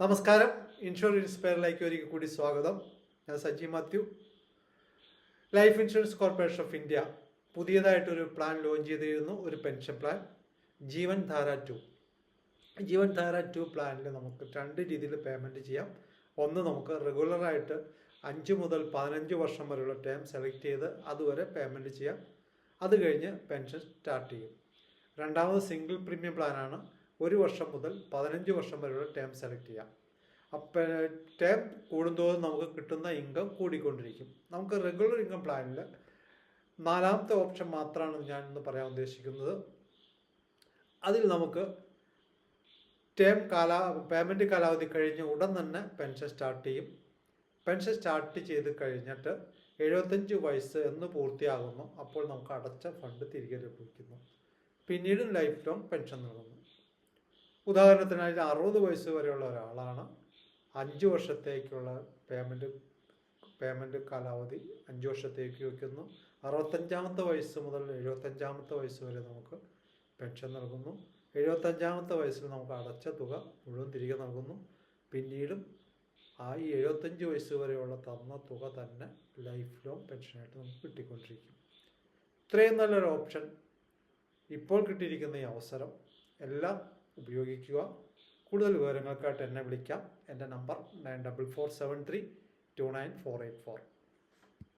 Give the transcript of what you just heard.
നമസ്കാരം. ഇൻഷുറൻസ് ഇൻസ്പയറിലേക്ക് ഒരിക്കൽ കൂടി സ്വാഗതം. ഞാൻ Saji Mathew. Life Insurance Corporation of India പുതിയതായിട്ടൊരു plan launch ചെയ്തിരുന്നു. ഒരു പെൻഷൻ പ്ലാൻ. ജീവൻ ധാര ടു. ജീവൻ ധാര ടു പ്ലാനിൽ നമുക്ക് രണ്ട് രീതിയിൽ പേയ്മെന്റ് ചെയ്യാം. ഒന്ന് നമുക്ക് റെഗുലറായിട്ട് അഞ്ച് മുതൽ പതിനഞ്ച് വർഷം വരെയുള്ള ടേം സെലക്ട് ചെയ്ത് അതുവരെ പേയ്മെന്റ് ചെയ്യാം. അത് കഴിഞ്ഞ് പെൻഷൻ സ്റ്റാർട്ട് ചെയ്യും. രണ്ടാമത് സിംഗിൾ പ്രീമിയം പ്ലാനാണ് ഒരു വർഷം മുതൽ പതിനഞ്ച് വർഷം വരെയുള്ള ടേം സെലക്ട് ചെയ്യാം. അപ്പോൾ ടേം കൂടുന്തോറും നമുക്ക് കിട്ടുന്ന ഇൻകം കൂടിക്കൊണ്ടിരിക്കും. നമുക്ക് റെഗുലർ ഇൻകം പ്ലാനിൽ നാലാമത്തെ ഓപ്ഷൻ മാത്രമാണ് ഞാൻ ഇന്ന് പറയാൻ ഉദ്ദേശിക്കുന്നത്. അതിൽ നമുക്ക് ടേം കാലാ പേയ്മെന്റ് കാലാവധി കഴിഞ്ഞ ഉടൻ തന്നെ പെൻഷൻ സ്റ്റാർട്ട് ചെയ്യും. പെൻഷൻ സ്റ്റാർട്ട് ചെയ്ത് കഴിഞ്ഞിട്ട് എഴുപത്തഞ്ച് വയസ്സ് എന്ന് പൂർത്തിയാകുന്നു. അപ്പോൾ നമുക്ക് അടച്ച ഫണ്ട് തിരികെ ലഭിക്കുന്നു. പിന്നീട് ലൈഫ് ലോങ് പെൻഷൻ നൽകുന്നു. ഉദാഹരണത്തിനായി അറുപത് വയസ്സ് വരെയുള്ള ഒരാളാണ് അഞ്ച് വർഷത്തേക്കുള്ള പേയ്മെന്റ് പേയ്മെന്റ് കാലാവധി അഞ്ച് വർഷത്തേക്ക് വയ്ക്കുന്നു. അറുപത്തഞ്ചാമത്തെ വയസ്സ് മുതൽ എഴുപത്തഞ്ചാമത്തെ വയസ്സ് വരെ നമുക്ക് പെൻഷൻ നൽകുന്നു. എഴുപത്തഞ്ചാമത്തെ വയസ്സിൽ നമുക്ക് അടച്ച തുക മുഴുവൻ തിരികെ നൽകുന്നു. പിന്നീടും ആ ഈ എഴുപത്തഞ്ച് വയസ്സ് വരെയുള്ള തന്ന തുക തന്നെ ലൈഫ് ലോങ് പെൻഷനായിട്ട് നമുക്ക് കിട്ടിക്കൊണ്ടിരിക്കും. ഇത്രയും നല്ലൊരു ഓപ്ഷൻ ഇപ്പോൾ കിട്ടിയിരിക്കുന്ന ഈ അവസരം എല്ലാം ഉപയോഗിക്കുക. കൂടുതൽ വിവരങ്ങൾക്കായിട്ട് എന്നെ വിളിക്കാം. എന്റെ number nine double four seven three two nine four eight four.